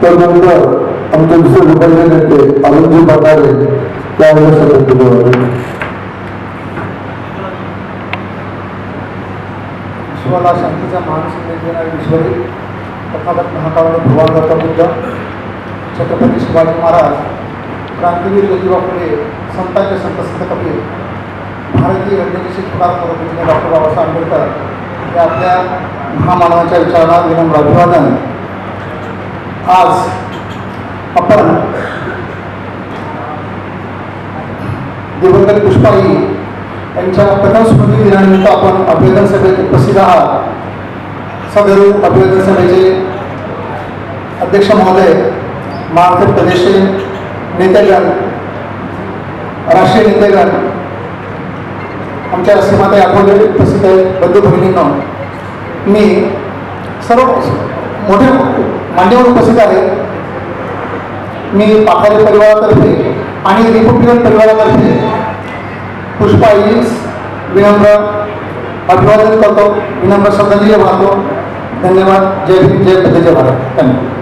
त्यानंतर आमचे दुसरे लोकांचे नेते अरुणजी बटारे त्यावेळेस सतत बोलावे विश्वाला शांतीचा मान देणारे ईश्वरी तथागत महाकाळ भगवान बुद्ध छत्रपती शिवाजी महाराज क्रांतीवीर ज्योतिबा फुले संतांचे संत संत कबीर भारतीय घटनेचे शिल्पकार डॉक्टर बाबासाहेब आंबेडकर हे आपल्या महामानवाच्या विचारांना विनम्र अभिवादन. आज आपण दिवंगत पुष्पाई यांच्या प्रथम स्मृती दिनानिमित्त आपण अभिवादन सभेत उपस्थित आहात. सदरू अभिवादन सभेचे अध्यक्ष महोदय महाराष्ट्र प्रदेश नेतेगण राष्ट्रीय नेतेगण आमच्या सीमाताई आठवले उपस्थित आहेत बंधू भगिनींनो. मी सर्व मोठे मान्यवर उपस्थित आहेत मी पाखारे परिवारातर्फे आणि रिपब्लिकन परिवारातर्फे पुष्पाईस विनम्र अभिवादन करतो. विनम्र श्रद्धांजली वाहतो. धन्यवाद. जय जय जय भारत. धन्यवाद.